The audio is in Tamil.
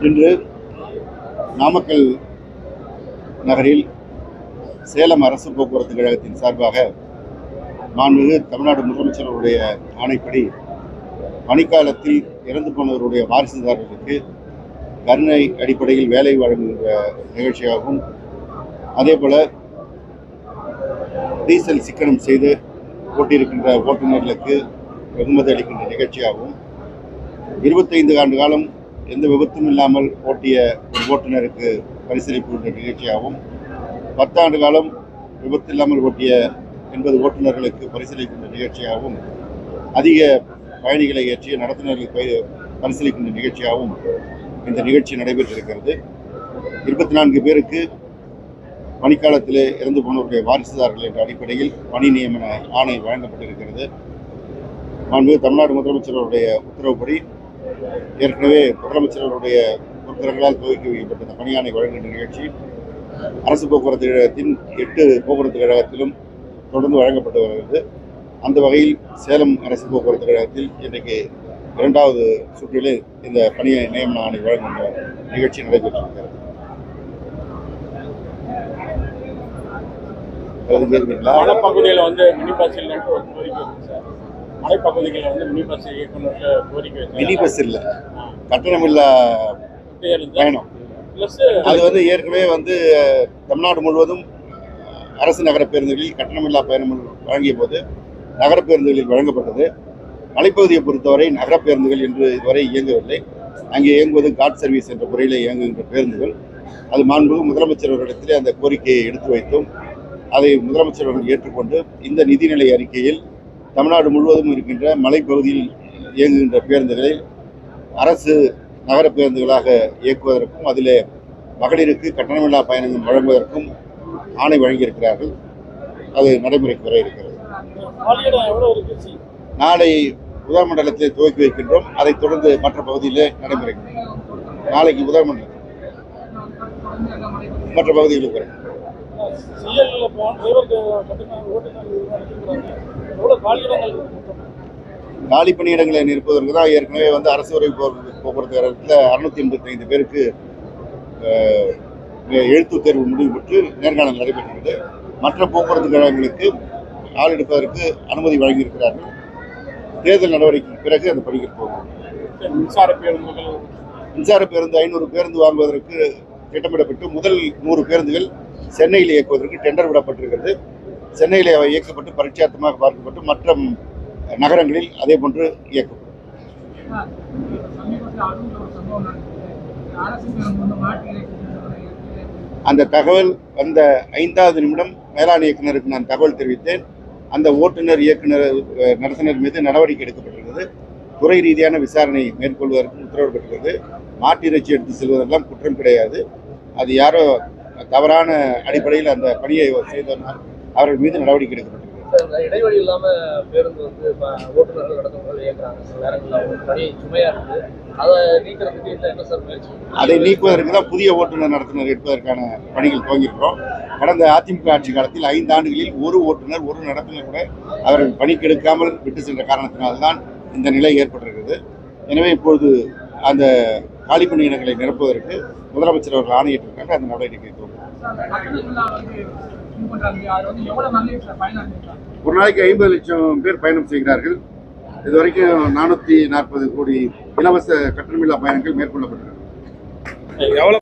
இன்று நாமக்கல் நகரில் சேலம் அரசு போக்குவரத்து கழகத்தின் சார்பாக மாண்புமிகு தமிழ்நாடு முதலமைச்சருடைய ஆணைப்படி பணிக்காலத்தில் இறந்து போனவருடைய வாரிசுதாரர்களுக்கு கருணை அடிப்படையில் வேலை வழங்குகின்ற நிகழ்ச்சியாகவும் அதேபோல டீசல் சிக்கனம் செய்து ஓட்டியிருக்கின்ற ஓட்டுநர்களுக்கு வெகுமதி அளிக்கின்ற நிகழ்ச்சியாகவும் இருபத்தைந்து ஆண்டு காலம் எந்த விபத்தும் இல்லாமல் ஓட்டிய ஒரு ஓட்டுநருக்கு பரிசீலிக்கின்ற நிகழ்ச்சியாகவும் பத்தாண்டு காலம் விபத்து இல்லாமல் ஓட்டிய எண்பது ஓட்டுநர்களுக்கு பரிசளிக்கின்ற நிகழ்ச்சியாகவும் அதிக பயணிகளை ஏற்றிய நடத்துனர்களுக்கு பரிசளிக்கின்ற நிகழ்ச்சியாகவும் இந்த நிகழ்ச்சி நடைபெற்றிருக்கிறது. இருபத்தி நான்கு பேருக்கு பணிக்காலத்திலே இறந்து போனவருடைய வாரிசுதாரர்கள் என்ற அடிப்படையில் பணி நியமன ஆணை வழங்கப்பட்டிருக்கிறது. மாண்பு தமிழ்நாடு முதலமைச்சர் அவருடைய உத்தரவுப்படி ஏற்கனவே முதலமைச்சர்களுடைய அவருடைய துவக்கி வைக்கப்பட்ட இந்த பணியாணை வழங்குகின்ற நிகழ்ச்சி அரசு போக்குவரத்து கழகத்தின் எட்டு போக்குவரத்து கழகத்திலும் தொடர்ந்து வழங்கப்பட்டு வருகிறது. அந்த வகையில் சேலம் அரசு போக்குவரத்து கழகத்தில் இன்றைக்கு இரண்டாவது சுற்றிலே இந்த பணி நியமன ஆணை வழங்குகின்ற நிகழ்ச்சி நடைபெற்றிருக்கிறது. அது வந்து மினி பஸ் இல்லைன்ட்டு மலைப்பகுதிகளில் வந்து மினி பஸ் இயக்குநருக்கு கோரிக்கை மினி பஸ் இல்லை. கட்டணமில்லா பயணம் ப்ளஸ் அது வந்து ஏற்கனவே வந்து தமிழ்நாடு முழுவதும் அரசு நகர பேருந்துகளில் கட்டணமில்லா பயணம் வழங்கிய போது நகர பேருந்துகளில் வழங்கப்பட்டது. மலைப்பகுதியை பொறுத்தவரை நகர பேருந்துகள் என்று இதுவரை இயங்கவில்லை. அங்கே இயங்குவது காட் சர்வீஸ் என்ற முறையில் இயங்குகின்ற பேருந்துகள். அது மாண்புமிகு முதலமைச்சர் அவர்களிடத்திலே அந்த கோரிக்கையை எடுத்து வைத்தோம். அதை முதலமைச்சர் அவர்கள் ஏற்றுக்கொண்டு இந்த நிதிநிலை அறிக்கையில் தமிழ்நாடு முழுவதும் இருக்கின்ற மலைப்பகுதியில் இயங்குகின்ற பேருந்துகளை அரசு நகர பேருந்துகளாக இயக்குவதற்கும் அதில் மகளிருக்கு கட்டணமில்லா பயணங்கள் வழங்குவதற்கும் ஆணை வழங்கியிருக்கிறார்கள். அது நடைமுறைக்கு வர இருக்கிறது. நாளை உதகமண்டலத்தில் துவக்கி வைக்கின்றோம். அதைத் தொடர்ந்து மற்ற பகுதியிலே நடைமுறைக்கு நாளைக்கு உதகமண்டலம். மற்ற பகுதிகளுக்கு வரும். காலி பணியிடங்களை நிற்பதற்கு தான் ஏற்கனவே வந்து அரசு விரைவு போக்குவரத்து போக்குவரத்து கழகத்தில் அறுநூத்தி எண்பத்தி ஐந்து பேருக்கு அஹ், எழுத்துத் தேர்வு முடிவு பெற்று நேர்காணல் நடைபெற்றது. மற்ற போக்குவரத்து கழகங்களுக்கு ஆள் எடுப்பதற்கு அனுமதி வழங்கியிருக்கிறார்கள். தேர்தல் நடவடிக்கைக்கு பிறகு அந்த பணிக்கு போகும். மின்சார பேருந்துகள். மின்சார பேருந்து ஐநூறு பேருந்து வாங்குவதற்கு திட்டமிடப்பட்டு முதல் நூறு பேருந்துகள் சென்னையில் இயக்குவதற்கு டெண்டர் விடப்பட்டிருக்கிறது. சென்னையில் அவை இயக்கப்பட்டு பரிட்சார்த்தமாக பார்க்கப்பட்டு மற்ற நகரங்களில் அதே போன்று இயக்கப்படும் அந்த தகவல் வந்த ஐந்தாவது நிமிடம் மேலாண் இயக்குனருக்கு நான் தகவல் தெரிவித்தேன். அந்த ஓட்டுநர் இயக்குனர் அஹ், நடத்துனர் மீது நடவடிக்கை எடுக்கப்பட்டிருக்கிறது. துறை ரீதியான விசாரணை மேற்கொள்வதற்கு உத்தரவு மாட்டிறைச்சி எடுத்து செல்வதெல்லாம் குற்றம் கிடையாது. அது யாரோ தவறான அடிப்படையில் அந்த பணியை செய்தனால் அவர்கள் மீது நடவடிக்கை எடுக்கப்பட்டிருக்கிறது. இந்த இடைவெளி இல்லாம பேருந்து வந்து இப்ப ஓட்டுநர்கள் நடத்தும் இயக்குறாங்க சில நேரங்களில் அவங்க பணி சுமையா இருக்கு. அதை நீக்கிறதுக்கு இல்லை என்ன சார் முயற்சி? அதை நீக்குவதற்கு தான் புதிய ஓட்டுநர் நடத்துனர் எடுப்பதற்கான பணிகள் துவங்கியிருக்கிறோம். கடந்த அதிமுக ஆட்சி காலத்தில் ஐந்து ஆண்டுகளில் ஒரு ஓட்டுநர் ஒரு நடத்துனர் கூட அவர்கள் பணிக்கு எடுக்காமல் விட்டு சென்ற காரணத்தினால்தான் இந்த நிலை ஏற்பட்டிருக்கிறது. எனவே இப்பொழுது அந்த காலி பணியிடங்களை நிரப்புவதற்கு முதலமைச்சர் அவர்கள் ஆணையிட்டிருக்காங்க அந்த நடவடிக்கை துவங்கும் ஒரு நாளைக்கு ஐம்பது லட்சம் பேர் பயணம் செய்கிறார்கள். இதுவரைக்கும் நானூற்றி நாற்பது கோடி இலவச கட்டணமில்லா பயணங்கள் மேற்கொள்ளப்பட்டன எவ்வளோ